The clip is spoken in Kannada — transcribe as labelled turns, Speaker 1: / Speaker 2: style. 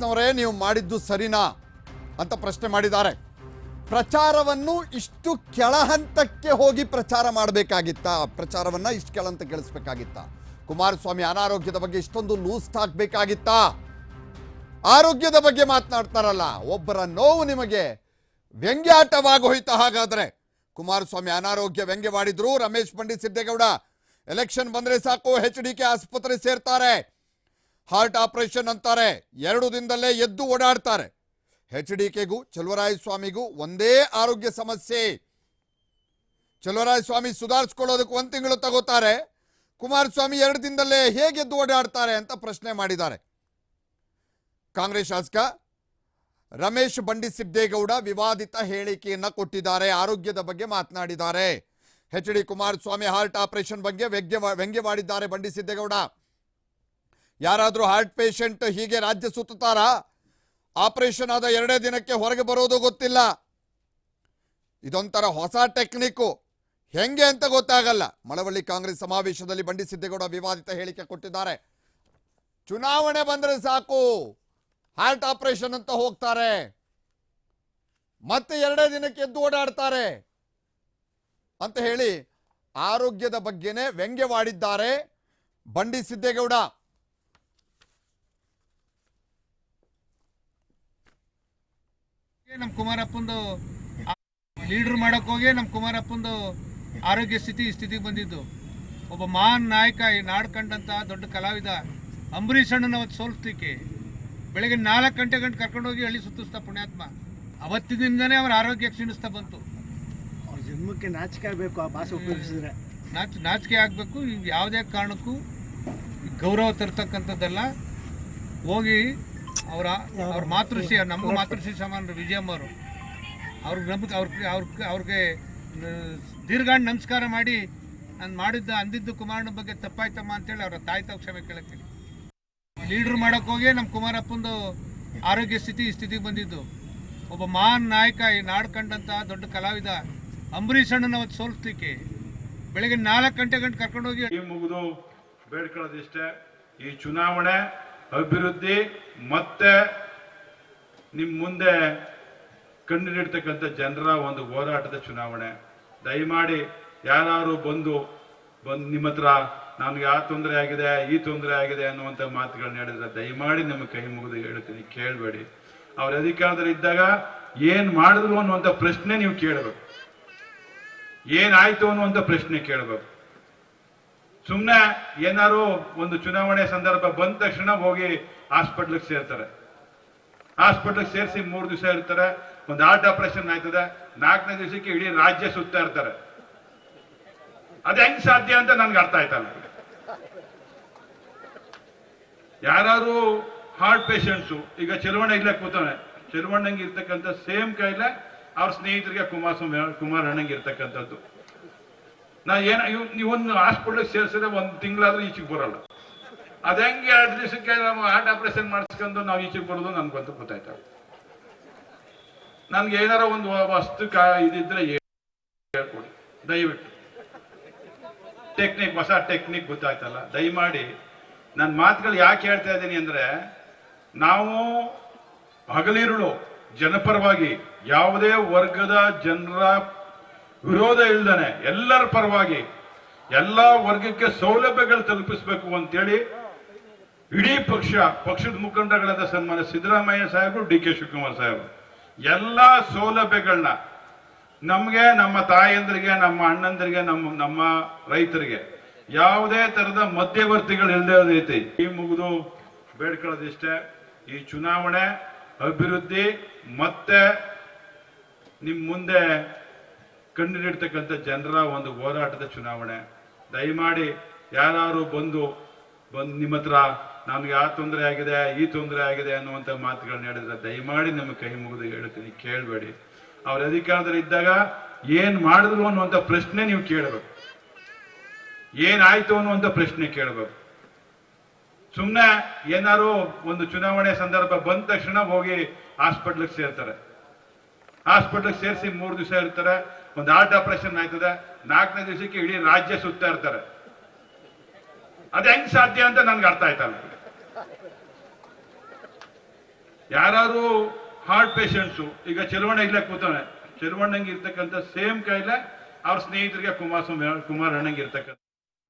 Speaker 1: ಕಾಂಗ್ರೆಸ್ನವರೇ ನೀವು ಮಾಡಿದ್ದು ಸರಿನಾ ಅಂತ ಪ್ರಶ್ನೆ ಮಾಡಿದ್ದಾರೆ. ಪ್ರಚಾರವನ್ನು ಇಷ್ಟು ಕೆಳಹಂತಕ್ಕೆ ಹೋಗಿ ಪ್ರಚಾರ ಮಾಡಬೇಕಾಗಿತ್ತಾ? ಪ್ರಚಾರವನ್ನ ಇಷ್ಟು ಕೆಳಹಂತ ಕೇಳಿಸ್ಬೇಕಾಗಿತ್ತ? ಕುಮಾರಸ್ವಾಮಿ ಅನಾರೋಗ್ಯದ ಬಗ್ಗೆ ಇಷ್ಟೊಂದು ಲೂಸ್ ಹಾಕ್ಬೇಕಾಗಿತ್ತಾ ಆರೋಗ್ಯದ ಬಗ್ಗೆ ಮಾತನಾಡ್ತಾರಲ್ಲ, ಒಬ್ಬರ ನೋವು ನಿಮಗೆ ವ್ಯಂಗ್ಯಾಟವಾಗಿ ಹಾಗಾದರೆ ಹಾಗಾದ್ರೆ. ಕುಮಾರಸ್ವಾಮಿ ಅನಾರೋಗ್ಯ ವ್ಯಂಗ್ಯವಾಡಿದ್ರು, ರಮೇಶ್ ಪಂಡಿತ್ ಸಿದ್ದೇಗೌಡ, ಎಲೆಕ್ಷನ್ ಬಂದ್ರೆ ಸಾಕು ಎಚ್ ಡಿ ಕೆ ಆಸ್ಪತ್ರೆ ಸೇರ್ತಾರೆ. ಹಾರ್ಟ್ ಆಪರೇಷನ್ ಅಂತಾರೆ. ಎರಡು ದಿನದಲ್ಲೇ ಎದ್ದು ಓಡಾಡ್ತಾರೆ. ಎಚ್ ಡಿ ಕೆಗೂ, ಚಲುವರಾಯಸ್ವಾಮಿಗೂ ಒಂದೇ ಆರೋಗ್ಯ ಸಮಸ್ಯೆ. ಚಲುವರಾಯಸ್ವಾಮಿ ಸುಧಾರಿಸ್ಕೊಳ್ಳೋದಕ್ಕೆ ಒಂದು ತಿಂಗಳು ತಗೋತಾರೆ. ಕುಮಾರಸ್ವಾಮಿ ಎರಡು ದಿನದಲ್ಲೇ ಹೇಗೆ ಎದ್ದು ಓಡಾಡ್ತಾರೆ ಅಂತ ಪ್ರಶ್ನೆ ಮಾಡಿದ್ದಾರೆ. ಕಾಂಗ್ರೆಸ್ ಶಾಸಕ ರಮೇಶ್ ಬಂಡಿ ಸಿದ್ದೇಗೌಡ ವಿವಾದಿತ ಹೇಳಿಕೆಯನ್ನ ಕೊಟ್ಟಿದ್ದಾರೆ, ಆರೋಗ್ಯದ ಬಗ್ಗೆ ಮಾತನಾಡಿದ್ದಾರೆ. H D Kumaraswamy heart operation ಬಗ್ಗೆ ವ್ಯಂಗ್ಯ ವ್ಯಂಗ್ಯವಾಡಿದ್ದಾರೆ ಬಂಡಿ ಸಿದ್ದೇಗೌಡ ಯಾರಾದರೂ ಹಾರ್ಟ್ ಪೇಷಂಟ್ ಹೀಗೆ ರಾಜ್ಯ ಸುತ್ತುತ್ತಾರಾ? ಆಪರೇಷನ್ ಆದ ಎರಡೇ ದಿನಕ್ಕೆ ಹೊರಗೆ ಬರೋದು ಗೊತ್ತಿಲ್ಲ. ಇದೊಂಥರ ಹೊಸ ಟೆಕ್ನಿಕ್ಕು ಹೆಂಗೆ ಅಂತ ಗೊತ್ತಾಗಲ್ಲ. ಮಳವಳ್ಳಿ ಕಾಂಗ್ರೆಸ್ ಸಮಾವೇಶದಲ್ಲಿ ಬಂಡಿ ಸಿದ್ದೇಗೌಡ ವಿವಾದಿತ ಹೇಳಿಕೆ ಕೊಟ್ಟಿದ್ದಾರೆ. ಚುನಾವಣೆ ಬಂದರೆ ಸಾಕು. ಹಾರ್ಟ್ ಆಪರೇಷನ್ ಅಂತ ಹೋಗ್ತಾರೆ. ಮತ್ತೆ ಎರಡೇ ದಿನಕ್ಕೆ ಎದ್ದು ಓಡಾಡ್ತಾರೆ. ಅಂತ ಹೇಳಿ ಆರೋಗ್ಯದ ಬಗ್ಗೆನೇ ವ್ಯಂಗ್ಯವಾಡಿದ್ದಾರೆ ಬಂಡಿ ಸಿದ್ದೇಗೌಡ.
Speaker 2: ನಮ್ಮ ಕುಮಾರಪ್ಪಂದು ಲೀಡರ್ ಮಾಡಕ್ ಹೋಗಿ ನಮ್ಮ ಕುಮಾರಪ್ಪಂದು ಆರೋಗ್ಯ ಸ್ಥಿತಿ ಈ ಸ್ಥಿತಿಗೆ ಬಂದಿದ್ದು. ಒಬ್ಬ ಮಹಾನ್ ನಾಯಕ ಈ ನಾಡು ಕಂಡಂತ ದೊಡ್ಡ ಕಲಾವಿದ ಅಂಬರೀಷ್ ಅಣ್ಣನ ಅವತ್ತು ಸೋಲ್ಸ್ಲಿಕ್ಕೆ ಬೆಳಗ್ಗೆ ನಾಲ್ಕು ಗಂಟೆ ಗಂಟೆ ಕರ್ಕೊಂಡೋಗಿ ಹಳ್ಳಿ ಸುತ್ತಿಸ್ತಾ ಪುಣ್ಯಾತ್ಮ. ಅವತ್ತಿನಿಂದನೇ ಅವರ ಆರೋಗ್ಯ ಕ್ಷೀಣಿಸ್ತಾ ಬಂತು.
Speaker 3: ಅವ್ರ ಜನ್ಮಕ್ಕೆ ನಾಚಿಕೆ ಆಗಬೇಕು ಆ ಭಾಷೆ ಉಪಯೋಗಿಸಿದ್ರೆ.
Speaker 2: ನಾಚ್ ನಾಚಿಕೆ ಆಗಬೇಕು ಯಾವುದೇ ಕಾರಣಕ್ಕೂ ಗೌರವ ತರ್ತಕ್ಕಂಥದ್ದೆಲ್ಲ. ಹೋಗಿ ಅವರ ಅವ್ರ ಮಾತೃಶ್ರೀ ನಮ್ಮ ಮಾತೃಶ್ರೀ ಸಮಾನ ವಿಜಯಮ್ಮ ಅವರು. ಅವ್ರಿಗೆ ನಂಬಿಕೆ ಅವ್ರಿಗೆ ಅವ್ರಿಗೆ ಅವ್ರಿಗೆ ದೀರ್ಘಾಂಡ್ ನಮಸ್ಕಾರ ಮಾಡಿ ನಾನು ಮಾಡಿದ್ದ ಅಂದಿದ್ದು ಕುಮಾರನ ಬಗ್ಗೆ ತಪ್ಪಾಯ್ತಮ್ಮ ಅಂತೇಳಿ ಅವರ ತಾಯಿ ತಾವು ಕ್ಷಮೆ ಕೇಳಕ್ಕೆ ಲೀಡರ್ ಮಾಡೋಕ್ಕೋಗಿ ಹೋಗಿ ನಮ್ಮ ಕುಮಾರಪ್ಪಂದು ಆರೋಗ್ಯ ಸ್ಥಿತಿ ಈ ಸ್ಥಿತಿಗೆ ಬಂದಿದ್ದು. ಒಬ್ಬ ಮಹಾನ್ ನಾಯಕ ಈ ನಾಡು ಕಂಡಂತಹ ದೊಡ್ಡ ಕಲಾವಿದ ಅಂಬರೀಷ್ ಅಣ್ಣನ ಅವತ್ತು ಸೋಲ್ಸ್ಲಿಕ್ಕೆ ಬೆಳಗ್ಗೆ ನಾಲ್ಕು ಗಂಟೆ ಗಂಟೆ ಕರ್ಕೊಂಡೋಗಿ
Speaker 4: ಈ ಮುಗಿದು ಬೇಡ್ಕೊಳ್ಳೋದಿಷ್ಟೇ. ಈ ಚುನಾವಣೆ ಅಭಿವೃದ್ಧಿ ಮತ್ತೆ ನಿಮ್ಮ ಮುಂದೆ ಕಂಡುಹಿಡಿತಕ್ಕಂಥ ಜನರ ಒಂದು ಹೋರಾಟದ ಚುನಾವಣೆ. ದಯಮಾಡಿ ಯಾರು ಬಂದು ಬಂದು ನಿಮ್ಮ ಹತ್ರ ನಮ್ಗೆ ಆ ತೊಂದರೆ ಆಗಿದೆ, ಈ ತೊಂದರೆ ಆಗಿದೆ ಅನ್ನುವಂಥ ಮಾತುಗಳನ್ನ ಹೇಳಿದ್ರೆ ದಯಮಾಡಿ ನಿಮ್ಮ ಕೈ ಮುಗಿದು ಹೇಳ್ತೀನಿ, ಕೇಳಬೇಡಿ. ಅವ್ರ ಅಧಿಕಾರದಲ್ಲಿ ಇದ್ದಾಗ ಏನ್ ಮಾಡಿದ್ರು ಅನ್ನುವಂಥ ಪ್ರಶ್ನೆ ನೀವು ಕೇಳಬೇಕು. ಏನಾಯ್ತು ಅನ್ನುವಂಥ ಪ್ರಶ್ನೆ ಕೇಳಬೇಕು. ಸುಮ್ಮನೆ ಏನಾದ್ರು ಒಂದು ಚುನಾವಣೆ ಸಂದರ್ಭ ಬಂದ ತಕ್ಷಣ ಹೋಗಿ ಹಾಸ್ಪಿಟ್ಲಿಗೆ ಸೇರ್ತಾರೆ. ಹಾಸ್ಪಿಟ್ಲಿಗೆ ಸೇರಿಸಿ ಮೂರು ದಿವಸ ಇರ್ತಾರೆ, ಒಂದು ಹಾರ್ಟ್ ಆಪರೇಷನ್ ಆಯ್ತದೆ, ನಾಲ್ಕನೇ ದಿವಸಕ್ಕೆ ಇಡೀ ರಾಜ್ಯ ಸುತ್ತಾ ಇರ್ತಾರೆ. ಅದು ಹೆಂಗ್ ಸಾಧ್ಯ ಅಂತ ನನ್ಗೆ ಅರ್ಥ ಆಯ್ತಲ್ಲ. ಯಾರು ಹಾರ್ಟ್ ಪೇಷಂಟ್ಸು, ಈಗ ಚೆಲುವಣ್ಣ ಇಲ್ಲ ಕೂತಾನೆ. ಇರ್ತಕ್ಕಂಥ ಸೇಮ್ ಕಾಯಿಲೆ ಅವ್ರ ಸ್ನೇಹಿತರಿಗೆ ಕುಮಾರಸ್ವಾಮಿ ಕುಮಾರ್ ಅಣ್ಣಂಗೆ ಇರ್ತಕ್ಕಂಥದ್ದು. ನಾ ಏನ, ಇವ್ ನೀವೊಂದು ಹಾಸ್ಪಿಟಲ್ ಸೇರಿಸಿದ್ರೆ ಒಂದು ತಿಂಗಳಾದ್ರೂ ಈಚೆಗೆ ಬರಲ್ಲ. ಅದ ಹೆಂಗೆ ಎರಡು ದಿವಸಕ್ಕೆ ನಾವು ಹಾರ್ಟ್ ಆಪರೇಷನ್ ಮಾಡಿಸ್ಕೊಂಡು ನಾವು ಈಚೆಗೆ ಬರೋದು ನನ್ಗೆ ಬಂತು ಗೊತ್ತಾಯ್ತು. ನನ್ಗೆ ಏನಾರ ಒಂದು ವಸ್ತು ಕಾ, ಇದಿದ್ರೆ ಹೇಳ್ಕೊಡಿ. ದಯವಿಟ್ಟು. ಟೆಕ್ನಿಕ್, ಹೊಸ ಟೆಕ್ನಿಕ್ ಗೊತ್ತಾಯ್ತಲ್ಲ. ದಯಮಾಡಿ ನನ್ನ ಮಾತುಗಳು ಯಾಕೆ ಹೇಳ್ತಾ ಇದ್ದೀನಿ ಅಂದ್ರೆ, ನಾವು ಹಗಲಿರುಳು ಜನಪರವಾಗಿ ಯಾವುದೇ ವರ್ಗದ ಜನರ ವಿರೋಧ ಇಲ್ದನೆ, ಎಲ್ಲರ ಪರವಾಗಿ ಎಲ್ಲಾ ವರ್ಗಕ್ಕೆ ಸೌಲಭ್ಯಗಳು ತಲುಪಿಸಬೇಕು ಅಂತೇಳಿ ಇಡೀ ಪಕ್ಷ, ಪಕ್ಷದ ಮುಖಂಡಗಳಾದ ಸನ್ಮಾನ್ಯ ಸಿದ್ದರಾಮಯ್ಯ ಸಾಹೇಬರು, ಡಿ ಕೆ ಶಿವಕುಮಾರ್ ಸಾಹೇಬರು, ಎಲ್ಲಾ ಸೌಲಭ್ಯಗಳನ್ನ ನಮಗೆ, ನಮ್ಮ ತಾಯಂದ್ರಿಗೆ, ನಮ್ಮ ಅಣ್ಣಂದ್ರಿಗೆ, ನಮ್ಮ ನಮ್ಮ ರೈತರಿಗೆ ಯಾವುದೇ ತರದ ಮಧ್ಯವರ್ತಿಗಳು ಇಲ್ಲದೆ ರೀತಿ ಈ ಮುಗಿದು ಬೇಡ್ಕೊಳ್ಳೋದಿಷ್ಟೇ, ಈ ಚುನಾವಣೆ ಅಭಿವೃದ್ಧಿ ಮತ್ತೆ ನಿಮ್ಮ ಮುಂದೆ ಕಂಡುಹಿಡಿತಕ್ಕಂಥ ಜನರ ಒಂದು ಹೋರಾಟದ ಚುನಾವಣೆ. ದಯಮಾಡಿ ಯಾರು ಬಂದು ಬಂದು ನಿಮ್ಮ ಹತ್ರ ನಮ್ಗೆ ಆ ತೊಂದರೆ ಆಗಿದೆ, ಈ ತೊಂದರೆ ಆಗಿದೆ ಅನ್ನುವಂಥ ಮಾತುಗಳನ್ನ ಹೇಳಿದ್ರೆ ದಯಮಾಡಿ ನಿಮ್ಮ ಕೈ ಮುಗಿದು ಹೇಳ್ತೀನಿ, ಕೇಳಬೇಡಿ. ಅವ್ರ ಅಧಿಕಾರದಲ್ಲಿ ಇದ್ದಾಗ ಏನ್ ಮಾಡಿದ್ರು ಅನ್ನುವಂಥ ಪ್ರಶ್ನೆ ನೀವು ಕೇಳಬೇಕು. ಏನಾಯ್ತು ಅನ್ನುವಂಥ ಪ್ರಶ್ನೆ ಕೇಳಬೇಕು. ಸುಮ್ಮನೆ ಏನಾರು ಒಂದು ಚುನಾವಣೆ ಸಂದರ್ಭ ಬಂದ ತಕ್ಷಣ ಹೋಗಿ ಹಾಸ್ಪಿಟ್ಲಿಗೆ ಸೇರ್ತಾರೆ. ಹಾಸ್ಪಿಟ್ಲಿಗೆ ಸೇರಿಸಿ ಮೂರು ದಿವಸ ಇರ್ತಾರೆ, ಒಂದು ಹಾರ್ಟ್ ಆಪರೇಷನ್ ಆಯ್ತದೆ, ನಾಲ್ಕನೇ ದಿವಸಕ್ಕೆ ಇಡೀ ರಾಜ್ಯ ಸುತ್ತಾ ಇರ್ತಾರೆ. ಅದು ಹೆಂಗ್ ಸಾಧ್ಯ ಅಂತ ನನ್ಗೆ ಅರ್ಥ ಆಯ್ತಲ್ಲ ಯಾರು ಹಾರ್ಟ್ ಪೇಷಂಟ್ಸು, ಈಗ ಚೆಲುವಣ್ಣ ಇಲ್ಲೇ ಕೂತಾನೆ, ಚೆಲುವಣ್ಣಂಗೆ ಇರ್ತಕ್ಕಂಥ ಸೇಮ್ ಕಾಯಿಲೆ ಅವ್ರ ಸ್ನೇಹಿತರಿಗೆ ಕುಮಾರಸ್ವಾಮಿ, ಕುಮಾರಣ್ಣಂಗೆ ಇರ್ತಕ್ಕಂಥ